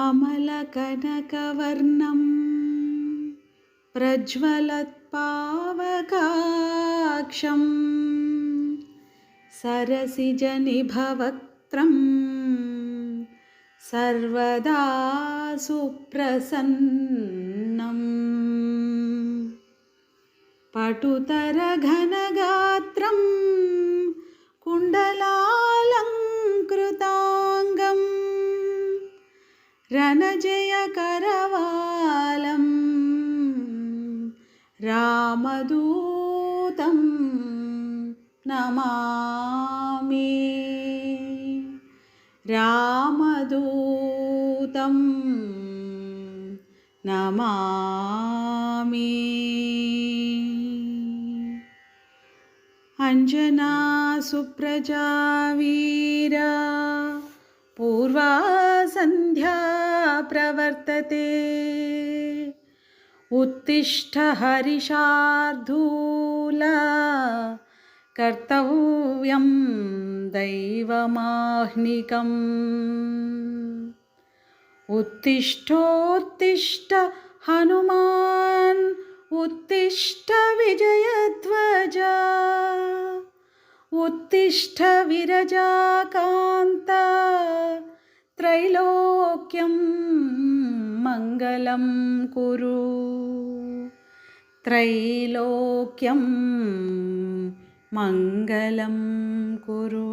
अमलकनकवर्णं प्रज्वलत्पावकाक्षं सरसिजनिभवक्त्रं सर्वदा सुप्रसन्नम् पटुतरघनगात्रं रामदूतं नमामि। रामदूतं नमामि। अञ्जना सुप्रजावीरा पूर्वा सन्ध्या प्रवर्तते उत्तिष्ठ हरिशार्धूला कर्तव्यं दैवमाह्निकम्। उत्तिष्ठोत्तिष्ठ हनुमान् उत्तिष्ठ विजयध्वजा। उत्तिष्ठ विरजाकान्त त्रैलोक्यं मङ्गलं कुरु त्रैलोक्यं मङ्गलं कुरु।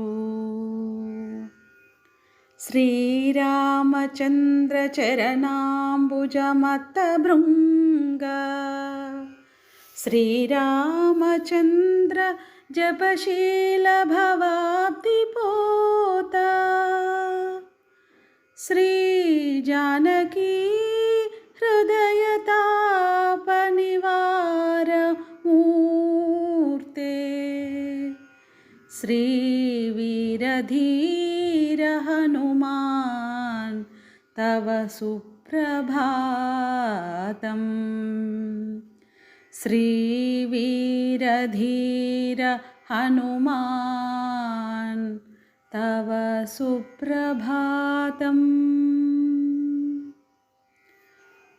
श्रीरामचन्द्रचरणाम्बुजमतभृङ्ग श्रीरामचन्द्र जपशीलभवाब्धिपोता श्रीजानकी श्रीवीरधीरहनुमान् तव सुप्रभातम्। श्रीवीरधीर हनुमान् तव सुप्रभातम्।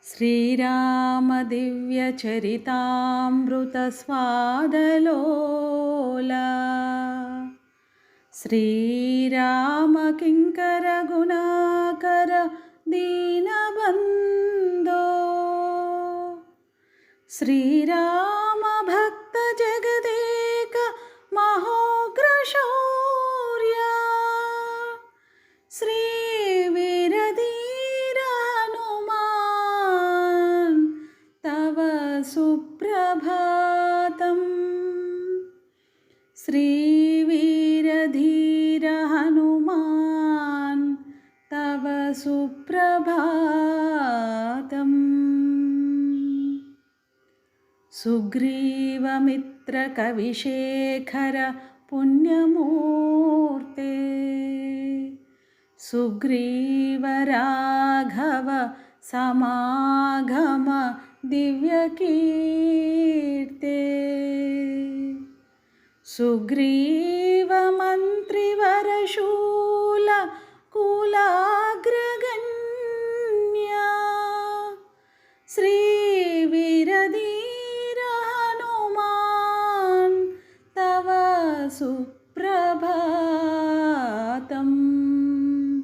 श्रीरामदिव्यचरितामृतस्वादलोला श्रीरामकिङ्करगुणाकर दीनबन्धो। श्रीरामभक्तजगदेक सुप्रभातम्। सुग्रीवमित्रकविशेखर पुण्यमूर्ते। सुग्रीवराघव समागम दिव्यकीर्ते। सुग्रीवमन्त्रिवरशूल सुप्रभातम्।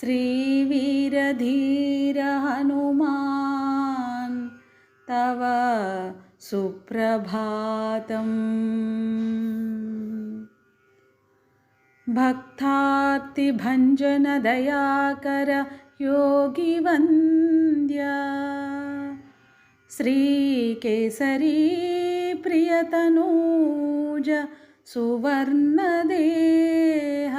श्रीवीरधीरहनुमान् तव सुप्रभातम्। भक्तार्तिभञ्जनदयाकर योगिवन्द्या। श्रीकेसरी प्रियतनूज सुवर्णदेह।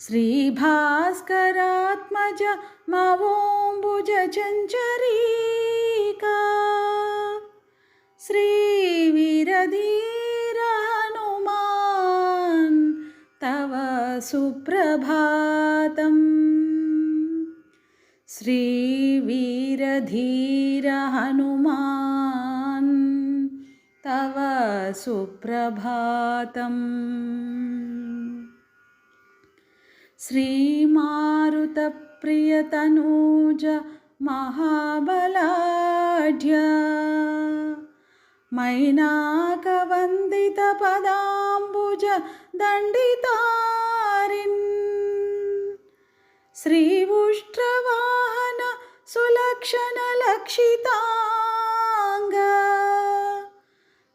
श्रीभास्करात्मज मवोम्बुजचञ्चरीका श्रीवीरधीरहनुमान् तव सुप्रभातम्। श्रीवीरधीरहनुमान् तव सुप्रभातम्। श्रीमारुतप्रियतनूज महाबलाढ्य मैनाकवन्दितपदाम्बुज दण्डितारिन्। श्रीवुष्ट्रवाहन सुलक्षणलक्षिताङ्ग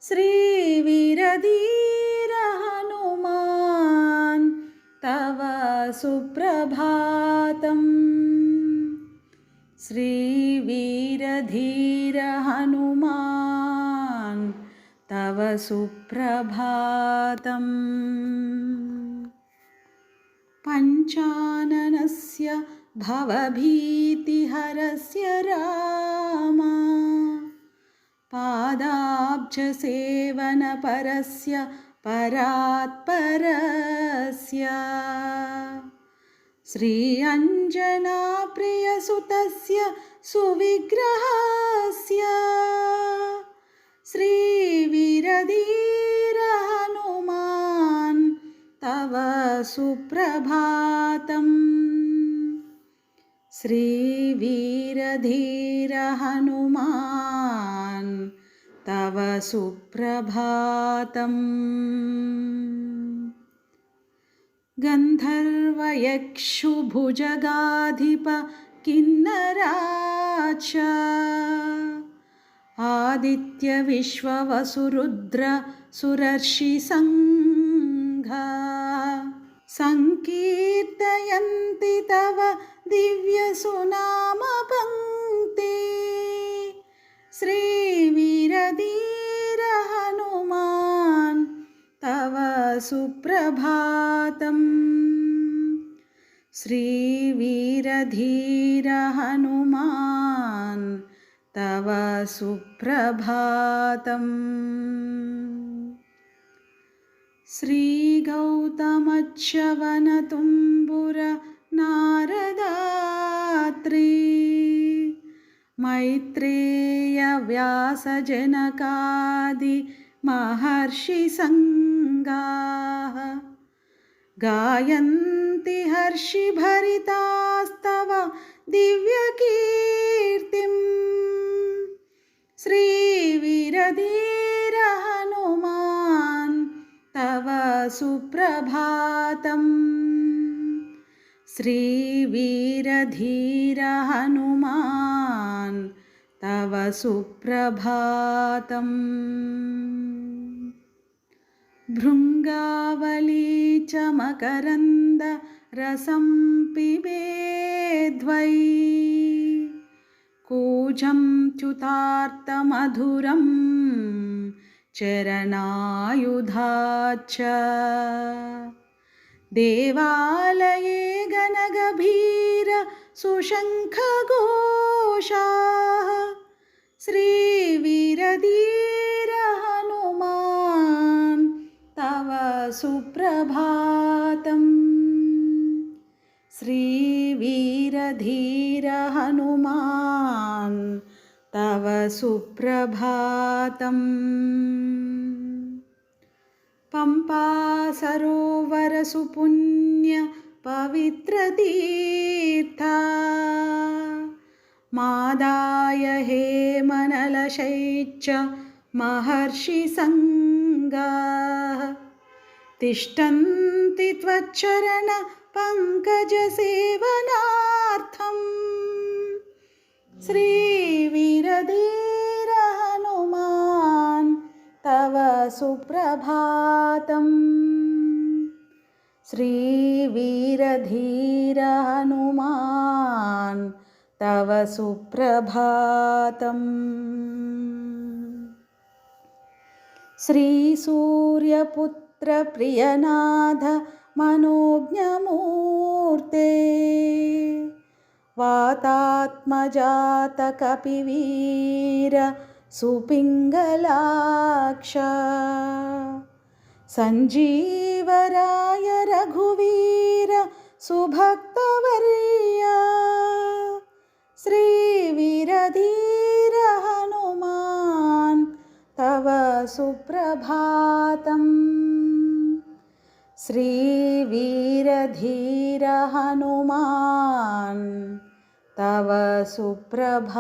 श्रीवीरधीर हनुमान् तव सुप्रभातम्। श्रीवीरधीर हनुमान् तव सुप्रभातम्। पञ्चाननस्य भवभीतिहरस्य राम पादाब्जसेवनपरस्य परात्परस्य। श्री अञ्जनाप्रियसुतस्य सुविग्रहस्य। श्रीवीरधीर हनुमान् तव सुप्रभातम्। श्रीवीरधीर हनुमान् तव सुप्रभातम्। गन्धर्वयक्षुभुजगाधिप किन्नराच। आदित्यविश्ववसुरुद्र सुरर्षिसङ्घा सङ्कीर्तयन्ति तव दिव्यसुनामपङ्क्ति। हनुमान् तव सुप्रभातम्। श्रीवीरधीर हनुमान् तव सुप्रभातम्। श्रीगौतमच्छवनतुम्बुर नारदात्री मैत्रेयव्यासजनकादि महर्षिसङ्गाः गायन्ति हर्षिभरितास्तव दिव्यकीर्तिम्। श्रीवीरधीर हनुमान् तव सुप्रभातम्। श्रीवीरधीर हनुमान् तव सुप्रभातम् भृङ्गावली च मकरन्द रसं पिबेद्वै कूजं च्युतार्तमधुरं चरणायुधाच्च देवालये गणगभीर सुशङ्खघोषाः श्रीवीरधीर सुप्रभातम्। श्रीवीरधीर हनुमान् तव सुप्रभातम्। पम्पा मादाय हेमनलशैश्च महर्षिसङ्गाः तिष्ठन्ति त्वच्चरणपङ्कजसेवनार्थम् श्रीवीरधीर हनुमान् तव सुप्रभातम्। श्रीवीरधीर हनुमान् तव सुप्रभातम् श्रीसूर्यपुत्रप्रियनाथ मनोज्ञमूर्ते। वातात्मजातकपिवीर सुपिङ्गलाक्ष। सञ्जीवराय रघुवीर सुभक्तवर्या। श्रीवीरधीर हनुमान् तव सुप्रभातम् श्रीवीरधीर हनुमान् तव सुप्रभातम्